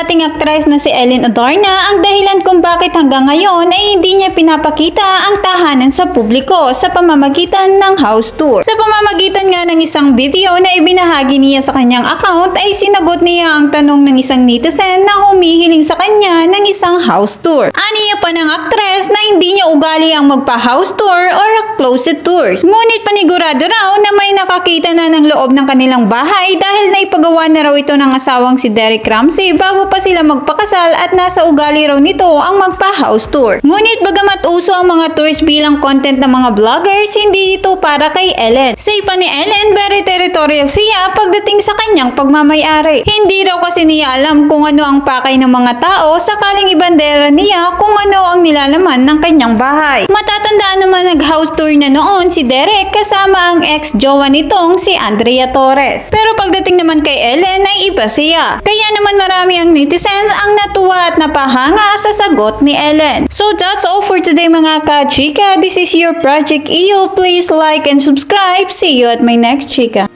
dating aktres na si Ellen Adarna ang dahilan kung bakit hanggang ngayon ay hindi niya pinapakita ang tahanan sa publiko sa pamamagitan ng house tour. Sa pamamagitan nga ng isang video na ibinahagi niya sa kanyang account ay sinagot niya ang tanong ng isang netizen na humihiling sa kanya ng isang house tour. Aniya pa ng aktres na hindi niya ugali ang magpa-house tour or closet tours. Ngunit panigurado raw na may nakakita na ng loob ng kanilang bahay dahil naipagawa na raw ito ng asawang si Derek Ramsey bago pa sila magpakasal at nasa ugali raw nito ang magpa-house tour. Ngunit bagamat uso ang mga tours bilang content ng mga vloggers, hindi ito para kay Ellen. Say pa ni Ellen, very territorial siya pagdating sa kanyang pagmamayari. Hindi raw kasi niya alam kung ano ang pakay ng mga tao sakaling ibandera niya kung ano ang nilalaman ng kanyang bahay. Matatandaan naman nag-house tour na noon si Derek kasama ang ex-jowa nitong si Andrea Torres. Pero pagdating naman kay Ellen ay iba siya. Kaya naman marami ang netizens ang natuwa at napahanga sa sagot ni Ellen. So that's all for today mga ka-chika. This is your Project EO. Please like and subscribe. See you at my next chika.